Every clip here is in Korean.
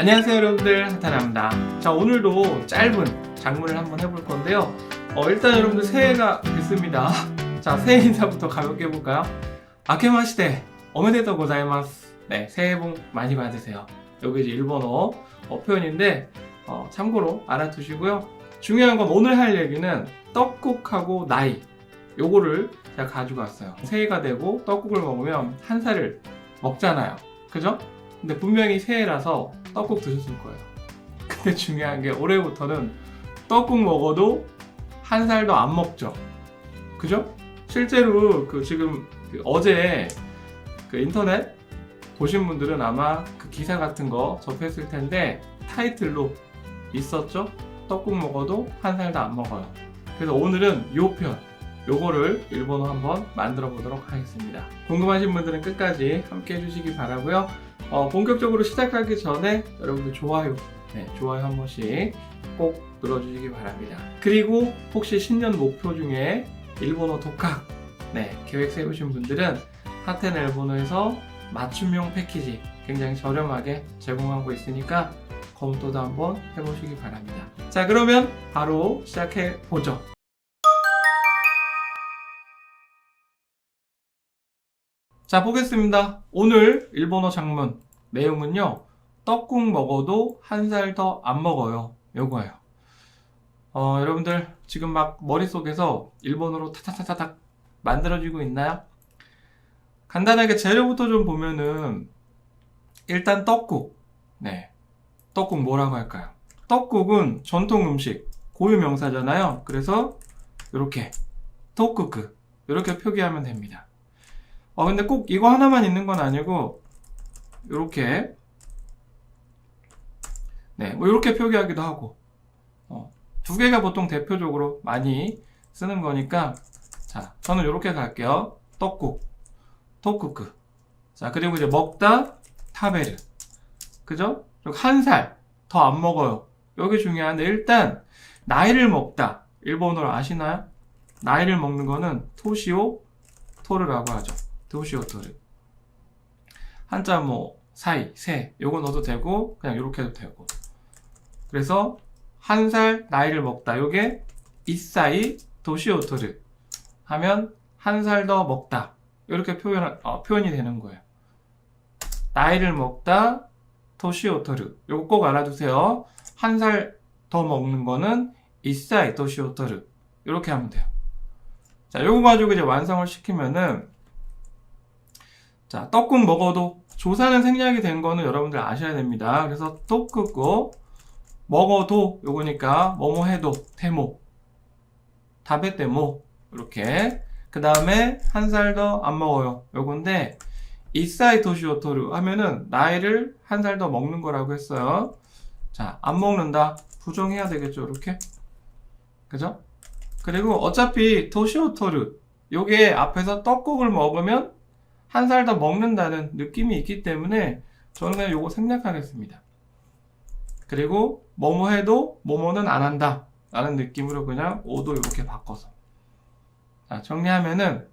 안녕하세요 여러분들. 하타나입니다. 자 오늘도 짧은 장문을 한번 해볼 건데요. 어, 일단 여러분들 새해가 됐습니다. 자 새해 인사부터 가볍게 해볼까요? 아케마시테 오메데토 고자이마스. 네 새해 복 많이 받으세요. 여기 이제 일본어 어, 표현인데 어, 참고로 알아두시고요. 중요한 건 오늘 할 얘기는 떡국하고 나이. 요거를 제가 가지고 왔어요. 새해가 되고 떡국을 먹으면 한 살을 먹잖아요. 그죠? 근데 분명히 새해라서 떡국 드셨을 거예요. 근데 중요한 게 올해부터는 떡국 먹어도 한 살도 안 먹죠. 그죠? 실제로 그 지금 그 어제 그 인터넷 보신 분들은 아마 그 기사 같은 거 접했을 텐데 타이틀로 있었죠? 떡국 먹어도 한 살도 안 먹어요. 그래서 오늘은 요 편, 요거를 일본어 한번 만들어 보도록 하겠습니다. 궁금하신 분들은 끝까지 함께 해주시기 바라고요. 어, 본격적으로 시작하기 전에 여러분들 좋아요, 네, 좋아요 한 번씩 꼭 눌러주시기 바랍니다. 그리고 혹시 신년 목표 중에 일본어 독학 네, 계획 세우신 분들은 하텐 일본어에서 맞춤형 패키지 굉장히 저렴하게 제공하고 있으니까 검토도 한번 해보시기 바랍니다. 자, 그러면 바로 시작해 보죠. 자, 보겠습니다. 오늘 일본어 장문 내용은요. 떡국 먹어도 한 살 더 안 먹어요. 요거예요. 어, 여러분들 지금 막 머릿속에서 일본어로 타타타타닥 만들어지고 있나요? 간단하게 재료부터 좀 보면은 일단 떡국. 네. 떡국 뭐라고 할까요? 떡국은 전통 음식, 고유 명사잖아요. 그래서 이렇게 떡국 이렇게 표기하면 됩니다. 어, 근데 꼭 이거 하나만 있는 건 아니고, 요렇게, 네, 뭐, 요렇게 표기하기도 하고, 어, 두 개가 보통 대표적으로 많이 쓰는 거니까, 자, 저는 요렇게 갈게요. 떡국, 떡국. 자, 그리고 이제 먹다, 타베르. 그죠? 한 살, 더 안 먹어요. 여기 중요한데, 일단, 나이를 먹다. 일본어로 아시나요? 나이를 먹는 거는 토시오, 토르라고 하죠. 도시오 토르 한자 뭐 사이, 세. 요거 넣어도 되고 그냥 이렇게 해도 되고. 그래서 한 살 나이를 먹다. 요게 이사이 도시오토르 하면 한 살 더 먹다. 이렇게 표현 어, 표현이 되는 거예요. 나이를 먹다 도시오토르 요거 꼭 알아두세요. 한 살 더 먹는 거는 이사이 도시오토르 이렇게 하면 돼요. 자 요거 가지고 이제 완성을 시키면은 자, 떡국 먹어도 조사는 생략이 된 거는 여러분들 아셔야 됩니다. 그래서 떡국고 먹어도 요거니까 뭐뭐 해도 태모 다베 때모 이렇게 그 다음에 한 살 더 안 먹어요. 요건데 이사이 도시오토르 하면은 나이를 한 살 더 먹는 거라고 했어요. 자, 안 먹는다. 부정해야 되겠죠, 이렇게. 그죠? 그리고 어차피 도시오토르 요게 앞에서 떡국을 먹으면 한 살 더 먹는다는 느낌이 있기 때문에 저는 그냥 요거 생략하겠습니다. 그리고 뭐뭐 해도 뭐뭐는 안 한다 라는 느낌으로 그냥 오도 이렇게 바꿔서 자, 정리하면은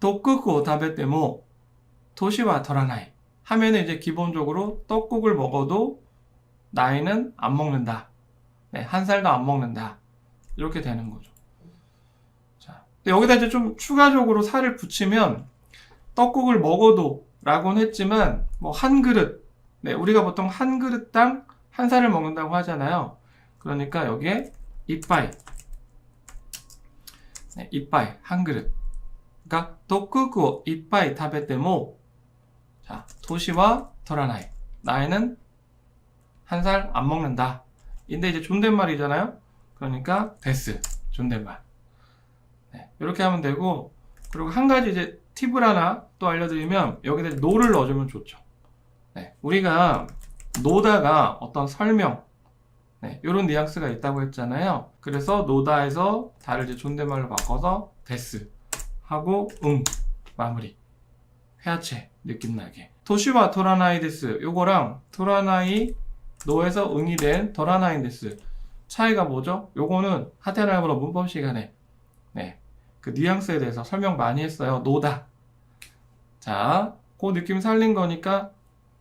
떡국고 다베 때모 도시와 덜하나이 하면은 이제 기본적으로 떡국을 먹어도 나이는 안 먹는다. 네, 한 살도 안 먹는다. 이렇게 되는 거죠. 자, 근데 여기다 이제 좀 추가적으로 살을 붙이면 떡국을 먹어도 라고는 했지만 뭐 한 그릇 네, 우리가 보통 한 그릇당 한 살을 먹는다고 하잖아요. 그러니까 여기에 이빠이 네, 이빠이 한 그릇 그러니까 떡국을 이빠이 타베테모 자, 도시와 덜하나이 나이는 한 살 안 먹는다. 근데 이제 존댓말이잖아요. 그러니까 데스 존댓말. 네, 이렇게 하면 되고 그리고 한 가지 이제 팁을 하나 또 알려드리면 여기다 노를 넣어주면 좋죠. 네, 우리가 노다가 어떤 설명 네, 이런 뉘앙스가 있다고 했잖아요. 그래서 노다에서 다를 이제 존댓말로 바꿔서 데스 하고 응 마무리 해야채 느낌 나게 도시와 토라나이 데스 요거랑 토라나이 노에서 응이 된 도라나이 데스 차이가 뭐죠? 요거는 하테나이브로 문법 시간에 네, 그 뉘앙스에 대해서 설명 많이 했어요. 노다. 자, 그 느낌 살린 거니까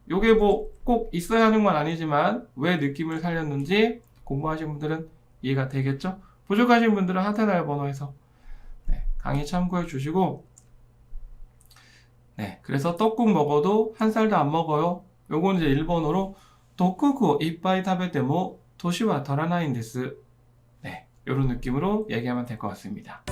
요게 뭐 꼭 있어야 하는 건 아니지만 왜 느낌을 살렸는지 공부하신 분들은 이해가 되겠죠? 부족하신 분들은 하테나의 번호에서 네, 강의 참고해 주시고 네, 그래서 떡국 먹어도 한 살도 안 먹어요. 요건 이제 일본어로 도쿠쿠 이빠이 타베테모 도시와 덜하나인 데스. 네, 요런 느낌으로 얘기하면 될 것 같습니다.